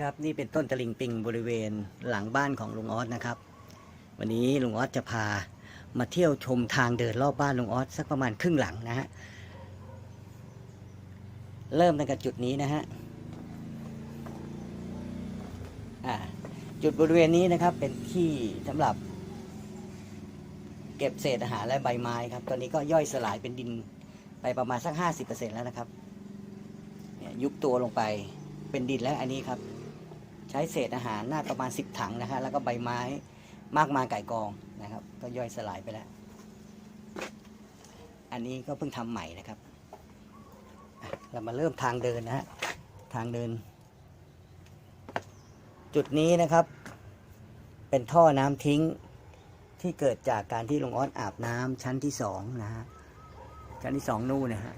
ครับนี่เป็นต้นตะลิงปิงบริเวณหลังบ้านของลุงออสนะครับ วันนี้ลุงออสจะพามาเที่ยวชมทางเดินรอบบ้านลุงออสสักประมาณครึ่งหลังนะฮะเริ่มตั้งแต่จุดนี้นะฮะจุดบริเวณนี้นะครับเป็นที่สำหรับ เก็บเศษอาหารและใบไม้ครับ ตอนนี้ก็ย่อยสลายเป็นดินไปประมาณสัก 50%แล้วนะครับยุบตัวลงไปเป็นดินแล้วอันนี้ครับ ใช้เศษอาหารหน่าประมาณ 10 ถังนะฮะแล้วก็ใบไม้มากมายไก่กองนะครับ ก็ย่อยสลายไปแล้ว อันนี้ก็เพิ่งทำใหม่นะครับ เรามาเริ่มทางเดินนะฮะทางเดิน จุดนี้นะครับ เป็นท่อน้ำทิ้งที่เกิดจากการที่ลุงออสอาบน้ำชั้นที่สองนะฮะชั้นที่สองนู่นนะฮะ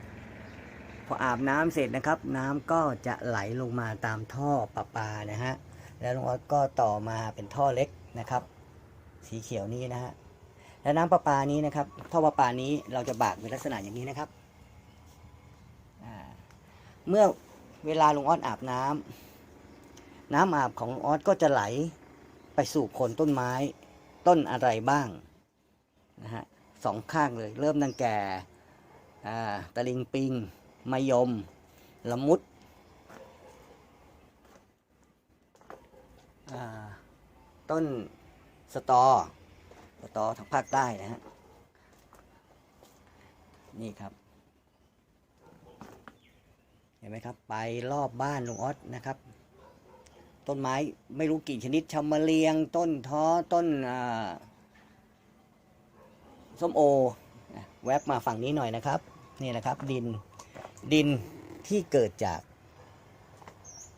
พออาบน้ำเสร็จนะครับ น้ำก็จะไหลลงมาตามท่อประปานะฮะแล้วลุงออสก็ต่อมาเป็นท่อเล็กนะครับ สีเขียวนี้นะฮะและน้ำประปานี้นะครับ ท่อประปานี้เราจะบากเป็นลักษณะอย่างนี้นะครับเมื่อเวลาลุงออสอาบน้ำน้ำอาบของลุงออสก็จะไหลไปสู่โคนต้นไม้ต้นอะไรบ้างนะฮะสองข้างเลย เริ่มตั้งแต่ตะลิงปิง มะยม ละมุดต้นสตอ สตอทางภาคใต้นะฮะ นี่ครับ เห็นไหมครับ ไปรอบบ้านลุงออสนะครับ ต้นไม้ไม่รู้กี่ชนิดชำมะเลียง ต้นท้อ ต้นส้มโอ แวบมาฝั่งนี้หน่อยนะครับ นี่นะครับดิน ดินที่เกิดจาก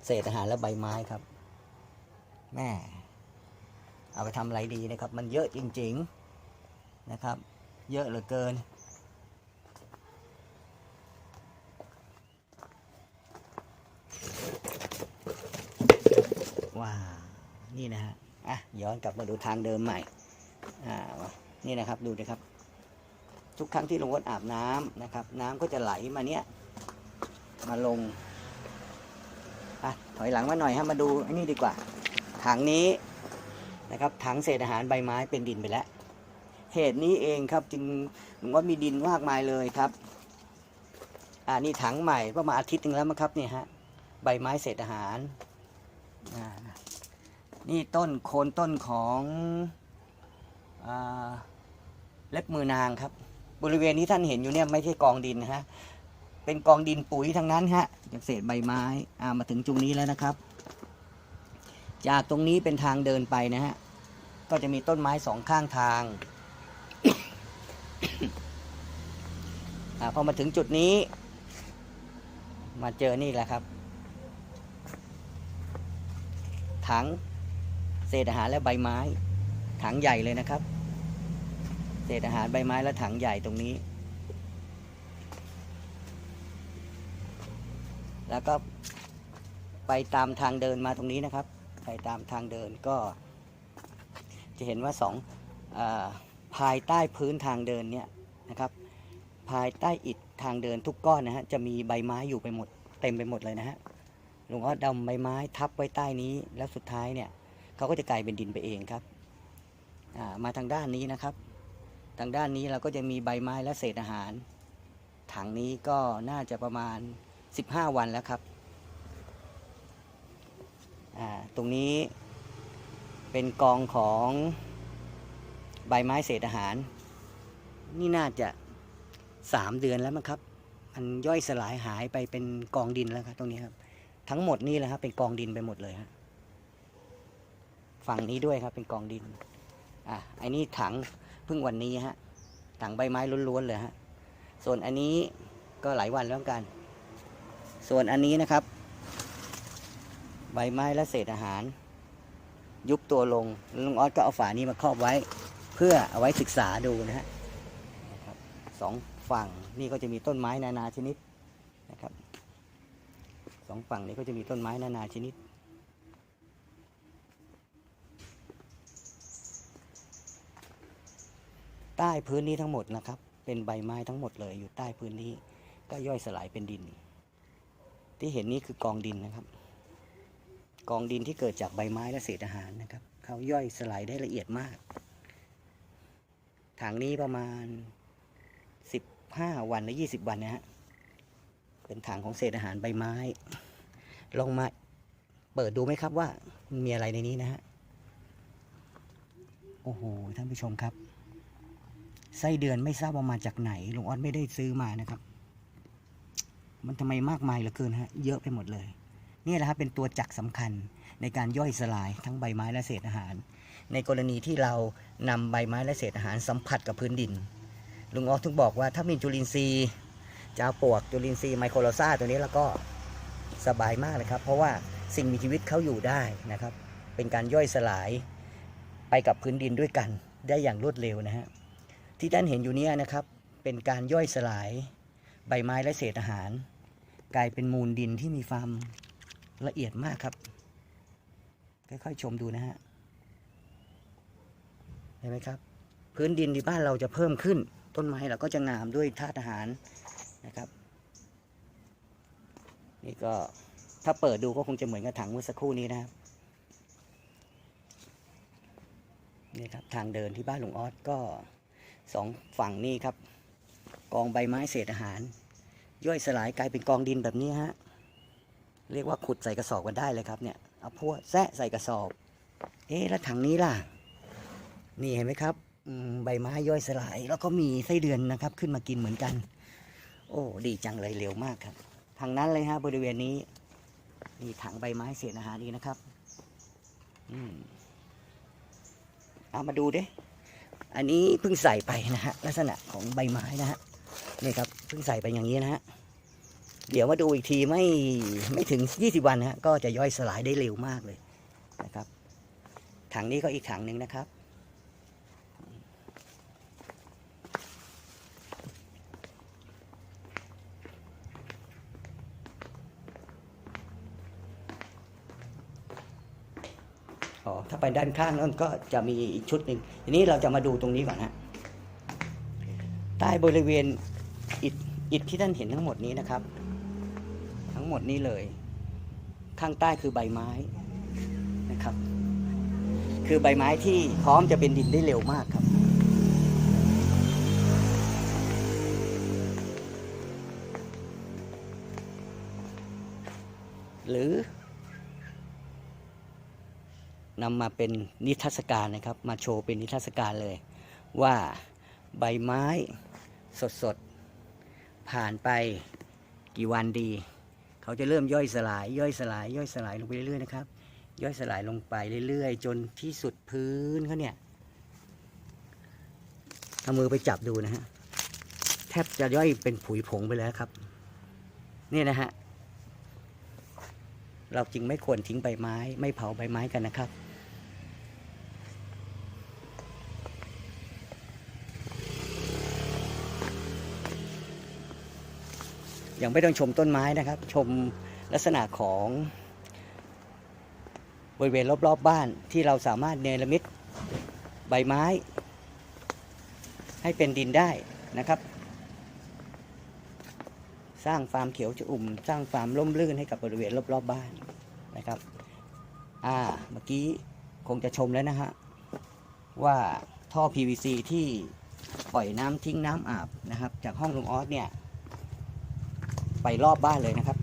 เศษอาหารและใบไม้ครับ แม่เอาไปทำอะไรดีนะครับ มันเยอะจริง ๆนะครับ เยอะเหลือเกิน ว้านี่นะฮะอะย้อนกลับมาดูทางเดิมใหม่อ่านี่นะครับดูนะครับ ทุกครั้งที่ลงวัดอาบน้ำนะครับ น้ำก็จะไหลมาเนี้ย มาลงอะถอยหลังมาหน่อยฮะมาดูอันนี้ดีกว่า ถังนี้นะครับถังเศษอาหารใบไม้เป็นดินไปแล้ว เหตุนี้เองครับจึงลุงว่ามีดินมากมายเลยครับอ่านี่ถังใหม่ประมาณอาทิตย์หนึงแล้วมั้งครับเนี่ยฮะใบไม้เศษอาหารอ่านี่ต้นโคนต้นของอเล็บมือนางครับ บริเวณที่ท่านเห็นอยู่เนี่ยไม่ใช่กองดินนะฮะ เป็นกองดินปุ๋ยทั้งนั้นฮะจากเศษใบไม้อ่ามาถึงจุงนี้แล้วนะครับ จากตรงนี้เป็นทางเดินไปนะฮะก็จะมีต้นไม้สองข้างทางอพอมาถึงจุดนี้ มาเจอนี่แหละครับ ถังเศษอาหารและใบไม้ ถังใหญ่เลยนะครับ เศษอาหารใบไม้และถังใหญ่ตรงนี้ แล้วก็ไปตามทางเดินมาตรงนี้นะครับ ไปตามทางเดินก็ จะเห็นว่าสองอภายใต้พื้นทางเดินเนี่ยนะครับ ภายใต้อิฐทางเดินทุกก้อนนะฮะจะมีใบไม้อยู่ไปหมดเต็มไปหมดเลยนะฮะหลวงพ่อดำใบไม้ทับไว้ใต้นี้ แล้วสุดท้ายเนี่ยเขาก็จะกลายเป็นดินไปเองครับามาทางด้านนี้นะครับ ทางด้านนี้เราก็จะมีใบไม้และเศษอาหาร ถังนี้ก็น่าจะประมาณ 15 วันแล้วครับ ตรงนี้เป็นกองของใบไม้เศษอาหาร นี่น่าจะ 3 เดือนแล้วมั้งครับ มันย่อยสลายหายไปเป็นกองดินแล้วครับตรงนี้ครับ ทั้งหมดนี่แหละครับเป็นกองดินไปหมดเลยฮะฝั่งนี้ด้วยครับเป็นกองดิน อะไอ้นี่ถังเพิ่งวันนี้ฮะ ถังใบไม้ล้วนๆเลยฮะ ส่วนอันนี้ก็หลายวันแล้วกัน ส่วนอันนี้นะครับ ใบไม้และเศษอาหาร ยุบตัวลงลุงออสก็เอาฝานี้มาครอบไว้ เพื่อเอาไว้ศึกษาดูนะฮะนะครับสองฝั่งนี่ก็จะมีต้นไม้นานาชนิดนะครับสองฝั่งนี้ก็จะมีต้นไม้นานาชนิด ใต้พื้นนี้ทั้งหมดนะครับ เป็นใบไม้ทั้งหมดเลยอยู่ใต้พื้นนี้ก็ย่อยสลายเป็นดิน ที่เห็นนี้คือกองดินนะครับ กองดินที่เกิดจากใบไม้และเศษอาหารนะครับเขาย่อยสลายได้ละเอียดมาก ถังนี้ประมาณ 15 วันหรือ20 วันนะฮะเป็นถังของเศษอาหารใบไม้ ลองมาเปิดดูไหมครับว่ามีอะไรในนี้นะฮะโอ้โหท่านผู้ชมครับไส้เดือนไม่ทราบว่ามาจากไหนลุงออสไม่ได้ซื้อมานะครับ มันทำไมมากมายเหลือเกินฮะเยอะไปหมดเลยนี่แหละครับเป็นตัวจักรสำคัญในการย่อยสลายทั้งใบไม้และเศษอาหาร ในกรณีที่เรานำใบไม้และเศษอาหารสัมผัสกับพื้นดิน ลุงออสถึงบอกว่าถ้ามีจุลินทรีย์จะเอาปวกจุลินทรีย์ไมโครโลซาตัวนี้แล้วก็สบายมากเลยครับ เพราะว่าสิ่งมีชีวิตเขาอยู่ได้นะครับ เป็นการย่อยสลายไปกับพื้นดินด้วยกันได้อย่างรวดเร็วนะฮะที่ท่านเห็นอยู่เนี้นะครับเป็นการย่อยสลายใบไม้และเศษอาหาร กลายเป็นมูลดินที่มีความละเอียดมากครับ ค่อยๆชมดูนะฮะ เห็นไหมครับ พื้นดินที่บ้านเราจะเพิ่มขึ้น ต้นไม้เราก็จะงามด้วยธาตุอาหารนะครับ นี่ก็ถ้าเปิดดูก็คงจะเหมือนกับถังเมื่อสักครู่นี้นะครับนี่ครับทางเดินที่บ้านหลวงออสก็สองฝั่งนี่ครับ กองใบไม้เศษอาหาร ย่อยสลายกลายเป็นกองดินแบบนี้ฮะ เรียกว่าขุดใส่กระสอบกันได้เลยครับเนี่ยเอาพวกแซะใส่กระสอบ เอ๊ะแล้วถังนี้ล่ะ นี่เห็นไหมครับอืใบไม้ย่อยสลาย แล้วก็มีไส้เดือนนะครับ ขึ้นมากินเหมือนกัน โอ้ดีจังเลยเร็วมากครับทางนั้นเลยฮะบริเวณนี้มีถังใบไม้เศษอาหารอีนะครับอืมเอามาดูดิอันนี้เพิ่งใส่ไปนะฮะลักษณะของใบไม้นะฮะ นี่ครับเพิ่งใส่ไปอย่างนี้นะฮะเดี๋ยวมาดูอีกทีไม่ไม่ถึง 20 วันนะฮะก็จะย่อยสลายได้เร็วมากเลยนะครับ ถังนี้ก็อีกถังหนึ่งนะครับ อ๋อ ถ้าไปด้านข้างนั่นก็จะมีอีกชุดหนึ่งทีนี้เราจะมาดูตรงนี้ก่อนฮะ ใต้บริเวณอิฐอิฐที่ท่านเห็นทั้งหมดนี้นะครับ ทั้งหมดนี้เลย ข้างใต้คือใบไม้นะครับ คือใบไม้ที่พร้อมจะเป็นดินได้เร็วมากครับ หรือนำมาเป็นนิทรรศการนะครับ มาโชว์เป็นนิทรรศการเลย ว่าใบไม้ สดๆ ผ่านไปกี่วันดี เขาจะเริ่มย่อยสลาย ย่อยสลาย ย่อยสลายลงไปเรื่อยๆนะครับ ย่อยสลายลงไปเรื่อยๆ จนที่สุดพื้นเขาเนี่ยเอามือไปจับดูนะฮะแทบจะย่อยเป็นผุยผงไปแล้วครับ นี่นะฮะเราจึงไม่ควรทิ้งใบไม้ ไม่เผาใบไม้กันนะครับ ยังไม่ต้องชมต้นไม้นะครับ ชมลักษณะของบริเวณรอบๆบบ้านที่เราสามารถเนรมิตใบไม้ ให้เป็นดินได้นะครับ สร้างฟาร์มเขียวจะอุ่ม สร้างฟาร์มร่มรื่นให้กับบริเวณรอบๆบบ้านนะครับอ่าเมื่อกี้คงจะชมแล้วนะฮะว่าท่อ PVC ที่ปล่อยน้ำทิ้งน้ำอาบนะครับ จากห้องลุงออสเนี่ย ไปรอบบ้านเลยนะครับ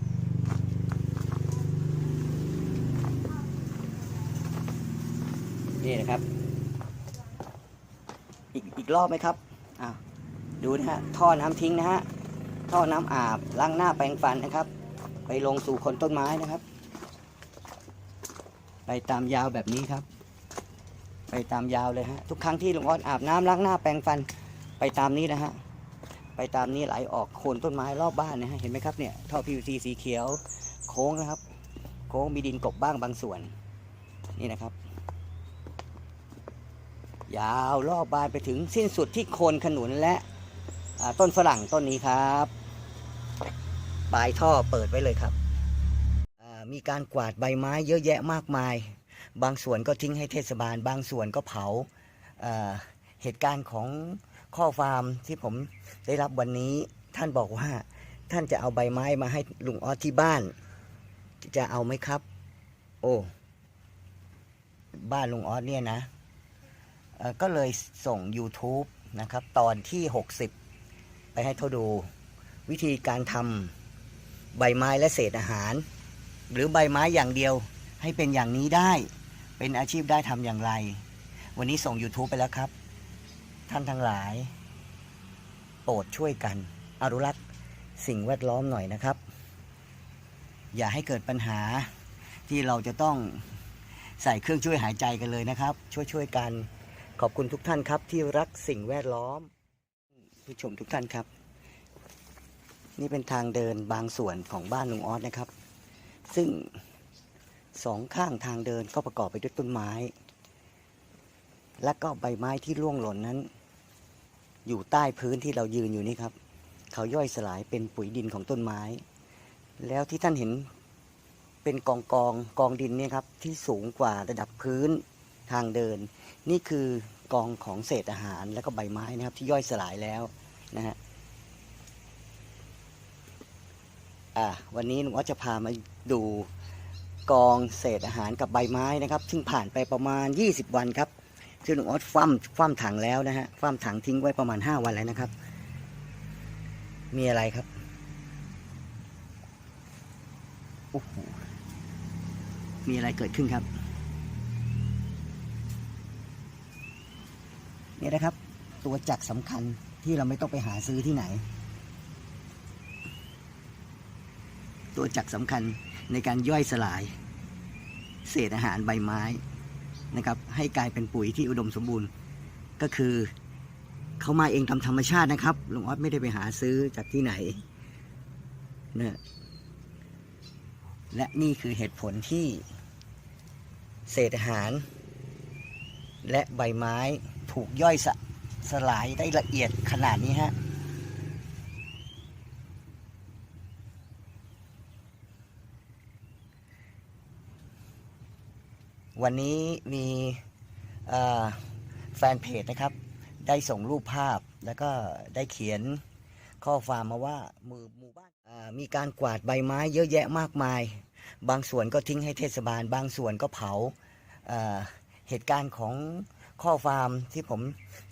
นี่นะครับ อีกอีกรอบไหมครับอ่าดูนะฮะท่อน้ำทิ้งนะฮะท่อน้ำอาบล้างหน้าแปรงฟันนะครับ ไปลงสู่คนต้นไม้นะครับ ไปตามยาวแบบนี้ครับ ไปตามยาวเลยฮะทุกครั้งที่หลวงออดอาบน้ำล้างหน้าแปรงฟันไปตามนี้นะฮะ ไปตามนี้ไหลออกโคนต้นไม้รอบบ้านนะฮะเห็นไหมครับเนี่ยท่อ PVC สีเขียวโค้งนะครับ โค้งมีดินกบบ้างบางส่วนนี่นะครับ ยาวรอบบ้านไปถึงสิ้นสุดที่โคนขนุนและต้นฝรั่งต้นนี้ครับปลายท่อเปิดไว้เลยครับมีการกวาดใบไม้เยอะแยะมากมาย บางส่วนก็ทิ้งให้เทศบาล บางส่วนก็เผาเหตุการณ์ของ ข้อฟามที่ผมได้รับวันนี้ท่านบอกว่า ท่านจะเอาใบไม้มาให้ลุงออสที่บ้าน จะเอาไหมครับ โอ้บ้านลุงออสเนี่ยนะก็เลยส่ง YouTube นะครับ ตอนที่ 60 ไปให้เขาดู วิธีการทำใบไม้และเศษอาหาร หรือใบไม้อย่างเดียวให้เป็นอย่างนี้ได้ เป็นอาชีพได้ทำอย่างไร วันนี้ส่ง YouTube ไปแล้วครับ ท่านทั้งหลาย โปรดช่วยกันอนุรักษ์สิ่งแวดล้อมหน่อยนะครับ อย่าให้เกิดปัญหาที่เราจะต้องใส่เครื่องช่วยหายใจกันเลยนะครับ ช่วยช่วยๆกันขอบคุณทุกท่านครับที่รักสิ่งแวดล้อม ผู้ชมทุกท่านครับ นี่เป็นทางเดินบางส่วนของบ้านลุงออสนะครับ ซึ่งสองข้างทางเดินก็ประกอบไปด้วยต้นไม้ และก็ใบไม้ที่ร่วงหล่นนั้น อยู่ใต้พื้นที่เรายืนอยู่นี่ครับ เขาย่อยสลายเป็นปุ๋ยดินของต้นไม้ แล้วที่ท่านเห็นเป็นกองกองกองดินเนี่ยครับที่สูงกว่าระดับพื้นทางเดิน นี่คือกองของเศษอาหารแล้วก็ใบไม้นะครับ ที่ย่อยสลายแล้วนะฮะอ่าวันนี้หนูว่าจะพามาดูกองเศษอาหารกับใบไม้นะครับ ซึ่งผ่านไปประมาณ 20 วันครับ ซึ่งหนูออสฟั่มฟั่มถังแล้วนะฮะฟั่มถังทิ้งไว้ประมาณ5วันแล้วนะครับ มีอะไรครับโอ้โหมีอะไรเกิดขึ้นครับ นี่นะครับ ตัวจักรสำคัญที่เราไม่ต้องไปหาซื้อที่ไหน ตัวจักรสำคัญในการย่อยสลาย เศษอาหารใบไม้ นะครับ ให้กลายเป็นปุ๋ยที่อุดมสมบูรณ์ ก็คือเขามาเองตามธรรมชาตินะครับลุงออสไม่ได้ไปหาซื้อจากที่ไหนเนี่ยและนี่คือเหตุผลที่เศษอาหาร และใบไม้ถูกย่อยสสลายได้ละเอียดขนาดนี้ฮะ วันนี้มีแฟนเพจนะครับ ได้ส่งรูปภาพแล้วก็ได้เขียนข้อความมาว่าหมู่หมู่บ้านมีการกวาดใบไม้เยอะแยะมากมาย บางส่วนก็ทิ้งให้เทศบาล บางส่วนก็เผาเเหตุการณ์ของข้อความที่ผม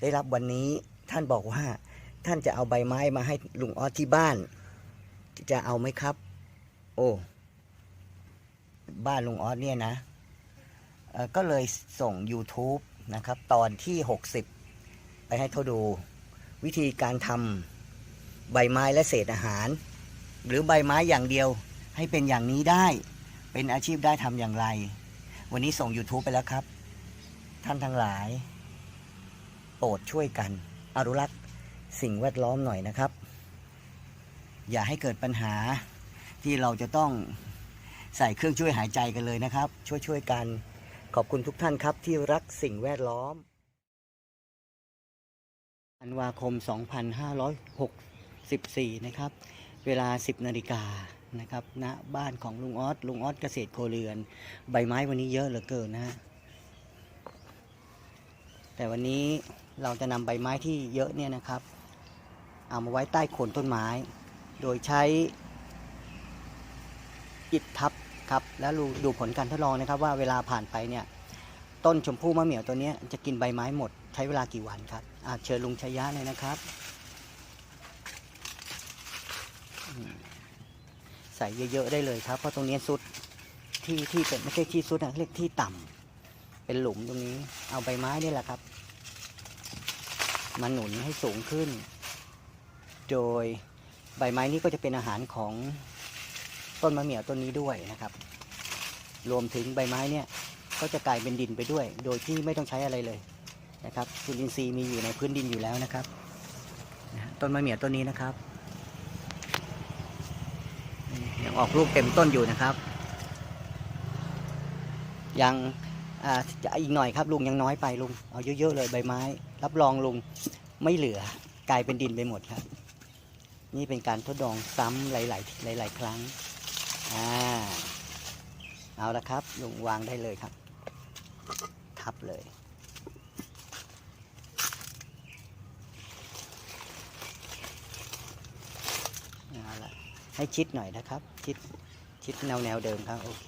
ได้รับวันนี้ท่านบอกว่าท่านจะเอาใบไม้มาให้ลุงออสที่บ้าน จะเอาไหมครับ โอ้ บ้านลุงออสเนี่ยนะ ก็เลยส่ง YouTube นะครับ ตอนที่ 60 ไปให้เขาดู วิธีการทำใบไม้และเศษอาหาร หรือใบไม้อย่างเดียวให้เป็นอย่างนี้ได้ เป็นอาชีพได้ทำอย่างไร วันนี้ส่ง YouTube ไปแล้วครับ ท่านทั้งหลาย โปรดช่วยกัน อนุรักษ์สิ่งแวดล้อมหน่อยนะครับ อย่าให้เกิดปัญหาที่เราจะต้องใส่เครื่องช่วยหายใจกันเลยนะครับ ช่วยๆกัน ขอบคุณทุกท่านครับที่รักสิ่งแวดล้อมธันวาคม 2564 นะครับ เวลา 10 นาฬิกานะครับณบ้านของลุงออสลุงออสเกษตรโคเรือน ใบไม้วันนี้เยอะเหลือเกินนะฮะแต่วันนี้เราจะนำใบไม้ที่เยอะเนี่ยนะครับ เอามาไว้ใต้โคนต้นไม้ โดยใช้อิฐทับ ครับ แล้วดูผลการทดลองนะครับ ว่าเวลาผ่านไปเนี่ย ต้นชมพู่มะเหมี่ยวตัวนี้จะกินใบไม้หมดใช้เวลากี่วันครับอะเชิญลุงชัยยะเลยนะครับ ใส่เยอะๆได้เลยครับ เพราะตรงนี้สุดที่ที่เป็นไม่ใช่ที่สุดนะเรียกที่ต่ำเป็นหลุมตรงนี้ เอาใบไม้นี่แหละครับ มาหนุนให้สูงขึ้น โดยใบไม้นี้ก็จะเป็นอาหารของ ต้นมะเหมี่ยวต้นนี้ด้วยนะครับ รวมถึงใบไม้เนี่ยก็จะกลายเป็นดินไปด้วย โดยที่ไม่ต้องใช้อะไรเลยนะครับจุลินทรีย์มีอยู่ในพื้นดินอยู่แล้วนะครับ ต้นมะเหมี่ยวต้นนี้นะครับยังออกลูกเต็มต้นอยู่นะครับ ยังจะอีกหน่อยครับลุงยังน้อยไปลุงเอาเยอะๆเลยใบไม้ รับรองลุงไม่เหลือกลายเป็นดินไปหมดครับ นี่เป็นการทดลองซ้ำหลายๆหลาย ๆ ครั้ง อ่าเอาละครับลุงวางได้เลยครับ ทับเลย เอาละให้ชิดหน่อยนะครับ ชิดชิดแนวแนวเดิมครับ โอเค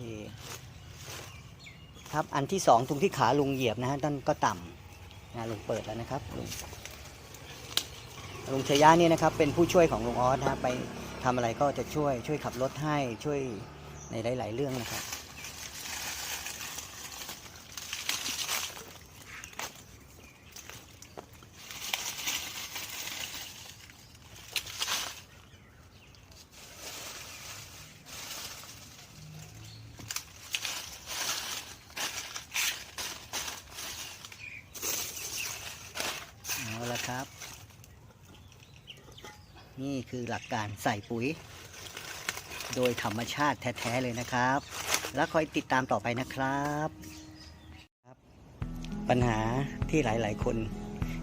ครับอันที่สองตรงที่ขาลุงเหยียบนะฮะนั่นก็ต่ำนะลุงเปิดแล้วนะครับลุงลุงชยะเนี่ยนะครับเป็นผู้ช่วยของลุงออสนะฮะไป ทำอะไรก็จะช่วยช่วยขับรถให้ช่วยในหลาย ๆ เรื่องนะครับ เอาละครับ นี่คือ หลักการใส่ปุ๋ย โดยธรรมชาติแท้ ๆ เลยนะครับ แล้วคอยติดตามต่อไปนะครับครับ ปัญหาที่หลายๆ คน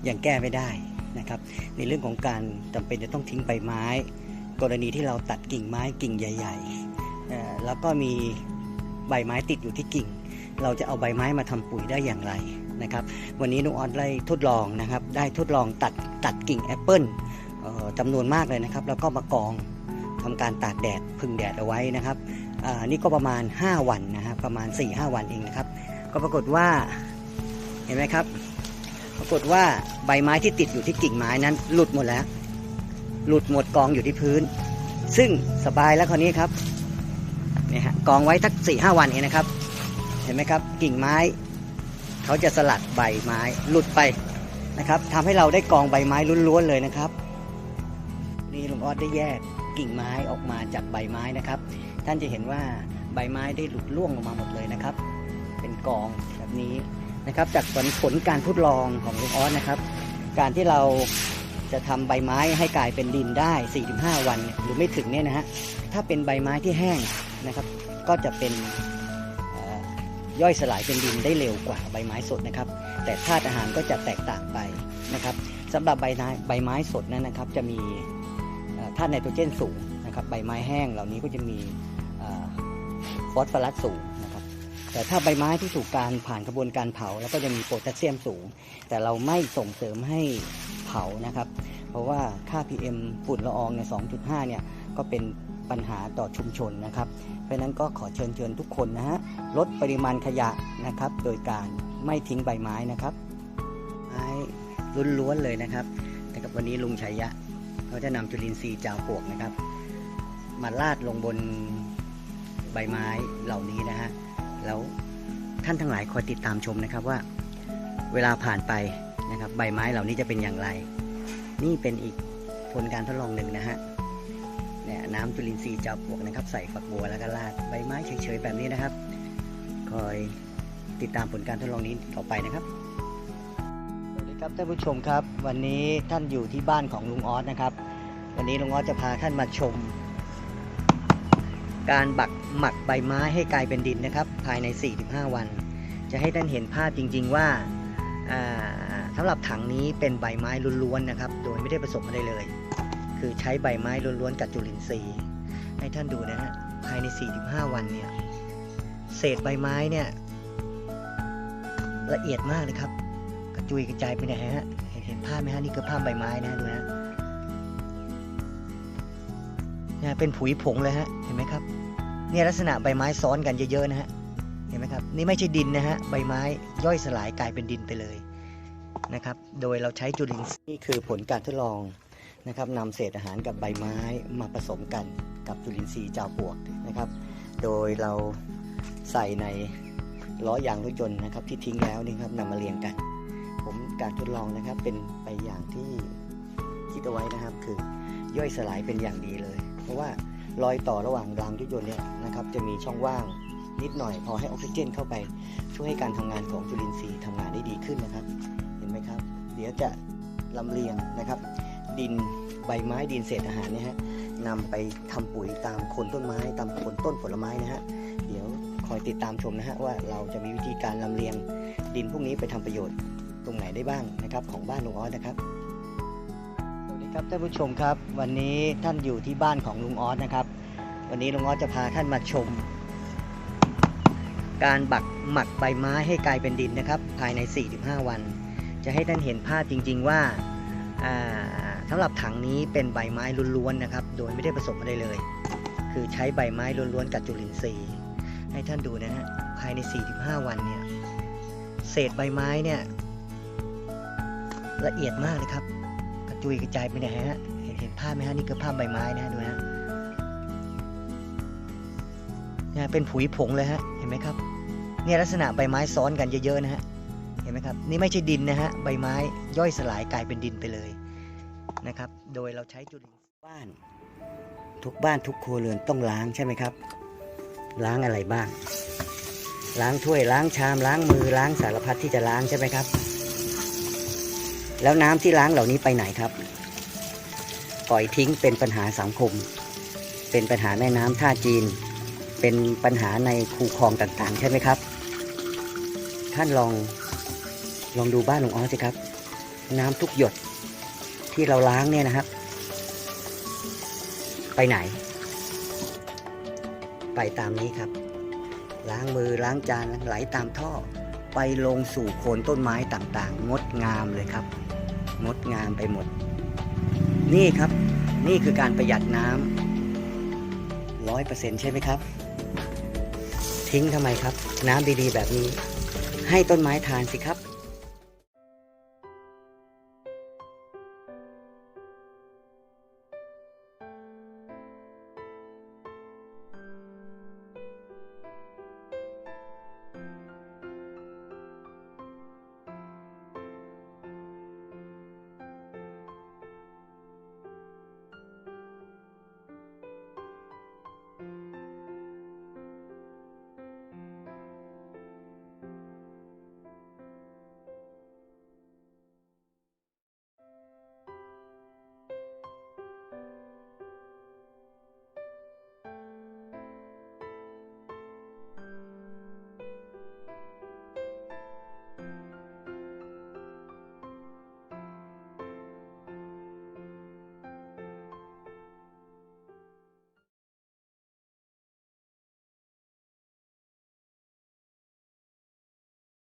ยังแก้ไม่ได้นะครับ ในเรื่องของการจำเป็นจะต้องทิ้งใบไม้ กรณีที่เราตัดกิ่งไม้กิ่งใหญ่ๆแล้วก็มีใบไม้ติดอยู่ที่กิ่ง เราจะเอาใบไม้มาทำปุ๋ยได้อย่างไรนะครับ วันนี้นุออนได้ทดลองนะครับ ได้ทดลองตัดตัดกิ่งแอปเปิล จำนวนมากเลยนะครับ แล้วก็มากองทำการตากแดดพึ่งแดดเอาไว้นะครับนี่ก็ประมาณ 5 วันนะครับประมาณ 4-5 วันเองนะครับ ก็ปรากฏว่าเห็นไหมครับ ปรากฏว่าใบไม้ที่ติดอยู่ที่กิ่งไม้นั้น หลุดหมดแล้ว หลุดหมดกองอยู่ที่พื้น ซึ่งสบายแล้วคราวนี้ครับนี่ฮะกองไว้ทักสี่ห้าวันเองนะครับ เห็นไหมครับ กิ่งไม้ เขาจะสลัดใบไม้หลุดไปนะครับทำให้เราได้กองใบไม้ล้วนๆเลยนะครับ นี่ลุงออสได้แยกกิ่งไม้ออกมาจากใบไม้นะครับ ท่านจะเห็นว่าใบไม้ได้หลุดร่วงลงมาหมดเลยนะครับ เป็นกองแบบนี้นะครับ จากผลผลการทดลองของลุงออสนะครับ การที่เราจะทำใบไม้ให้กลายเป็นดินได้ 4-5 วันหรือไม่ถึงเนี่ยนะฮะถ้าเป็นใบไม้ที่แห้งนะครับ ก็จะเป็นย่อยสลายเป็นดินได้เร็วกว่าใบไม้สดนะครับ แต่ธาตุอาหารก็จะแตกต่างไปนะครับสำหรับใบไม้ใบไม้สดนั้นนะครับ จะมี ธาตุไนโตรเจนสูงนะครับใบไม้แห้งเหล่านี้ก็จะมีฟอสฟอรัสสูงนะครับแต่ถ้าใบไม้ที่ถูกการผ่านกระบวนการเผา แล้วก็จะมีโพแทสเซียมสูง แต่เราไม่ส่งเสริมให้เผานะครับ เพราะว่าค่า PM ฝุ่นละอองเนี่ย2.5 เนี่ยก็เป็นปัญหาต่อชุมชนนะครับ เพราะนั้นก็ขอเชิญเชิญทุกคนนะฮะลดปริมาณขยะนะครับ โดยการไม่ทิ้งใบไม้นะครับ ไม้ล้วนๆเลยนะครับนะครับวันนี้ลุงชัยยะ เขาจะนำจุลินทรีย์จาวปวกนะครับ มาลาดลงบนใบไม้เหล่านี้นะฮะแล้วท่านทั้งหลายคอยติดตามชมนะครับว่า เวลาผ่านไปนะครับ ใบไม้เหล่านี้จะเป็นอย่างไร นี่เป็นอีกผลการทดลองหนึ่งนะฮะเนี่ยน้ำจุลินทรีย์จาวปวกนะครับ ใส่ฝักบัวแล้วก็ราดใบไม้เฉยๆแบบนี้นะครับ คอยติดตามผลการทดลองนี้ต่อไปนะครับ ครับท่านผู้ชมครับวันนี้ท่านอยู่ที่บ้านของลุงออสนะครับ วันนี้ลุงออสจะพาท่านมาชม การบักหมักใบไม้ให้กลายเป็นดินนะครับ ภายใน 4-5 วัน จะให้ท่านเห็นภาพจริง ๆ ว่าอ่าสำหรับถังนี้เป็นใบไม้ล้วนๆนะครับ โดยไม่ได้ผสมอะไรเลย คือใช้ใบไม้ล้วนๆกับจุลินทรีย์ ให้ท่านดูนะฮะภายใน 4-5 วันเนี่ยเศษใบไม้เนี่ยละเอียดมากเลยครับ จุยกระจายไปไหนฮะ เห็นเห็นภาพไหมฮะ นี่คือภาพใบไม้นะดูนะเนี่ยเป็นผุยผงเลยฮะ เห็นไหมครับ เนี่ยลักษณะใบไม้ซ้อนกันเยอะๆนะฮะ เห็นไหมครับ นี่ไม่ใช่ดินนะฮะ ใบไม้ย่อยสลายกลายเป็นดินไปเลยนะครับ โดยเราใช้จุลินทรีย์นี่คือผลการทดลองนะครับนำเศษอาหารกับใบไม้มาผสมกันกับจุลินทรีย์เจ้าปลวกนะครับ โดยเราใส่ในล้อยางรถยนต์นะครับที่ทิ้งแล้วนี่ครับนำมาเรียงกัน การทดลองนะครับ เป็นไปอย่างที่คิดเอาไว้นะครับ คือย่อยสลายเป็นอย่างดีเลย เพราะว่ารอยต่อระหว่างรางรถยนต์เนี่ยนะครับ จะมีช่องว่างนิดหน่อย พอให้ออกซิเจนเข้าไป ช่วยให้การทำงานของจุลินทรีย์ทำงานได้ดีขึ้นนะครับ เห็นไหมครับ เดี๋ยวจะลำเลียงนะครับ ดินใบไม้ดินเศษอาหารเนี่ยฮะนำไปทำปุ๋ยตามคนต้นไม้ ตามคนต้นผลไม้นะฮะเดี๋ยวคอยติดตามชมนะฮะว่าเราจะมีวิธีการลำเลียงดินพวกนี้ไปทำประโยชน์ ตรงไหนได้บ้างนะครับ ของบ้านลุงออสนะครับสวัสดีครับท่านผู้ชมครับ วันนี้ท่านอยู่ที่บ้านของลุงออสนะครับ วันนี้ลุงออสจะพาท่านมาชม การบักหมักใบไม้ให้กลายเป็นดินนะครับ ภายใน 4-5 วัน จะให้ท่านเห็นภาพจริง ๆ ว่าอ่าสำหรับถังนี้เป็นใบไม้ล้วนๆนะครับ โดยไม่ได้ผสมอะไรเลย คือใช้ใบไม้ล้วนๆกับจุลินทรีย์ให้ท่านดูนะฮะภายใน 45 วันเนี่ยเศษใบไม้เนี่ย ละเอียดมากเลยครับ กระจุยกระจายไปไหนฮะเห็นเห็นภาพไหมฮะนี่คือภาพใบไม้นะฮะดูนะฮะเนี่ยเป็นผุยผงเลยฮะเห็นไหมครับเนี่ยลักษณะใบไม้ซ้อนกันเยอะๆนะฮะเห็นไหมครับนี่ไม่ใช่ดินนะฮะใบไม้ย่อยสลายกลายเป็นดินไปเลยนะครับ โดยเราใช้จุลินบ้าน ทุกบ้านทุกครัวเรือนต้องล้างใช่ไหมครับ ล้างอะไรบ้าง ล้างถ้วยล้างชามล้างมือล้างสารพัดที่จะล้างใช่ไหมครับ แล้วน้ำที่ล้างเหล่านี้ไปไหนครับ ปล่อยทิ้งเป็นปัญหาสังคม เป็นปัญหาแม่น้ำท่าจีน เป็นปัญหาในคูคลองต่างๆ ใช่ไหมครับ ท่านลองลองดูบ้านหลุงออสสิครับ น้ำทุกหยดที่เราล้างเนี่ยนะครับ ไปไหน ไปตามนี้ครับ ล้างมือล้างจานไหลตามท่อไปลงสู่โคนต้นไม้ต่างๆ งดงามเลยครับ งดงามไปหมด นี่ครับ นี่คือการประหยัดน้ำร้อยเปอร์เซ็นต์ใช่ไหมครับ ทิ้งทำไมครับ น้ำดีๆ แบบนี้ ให้ต้นไม้ทานสิครับ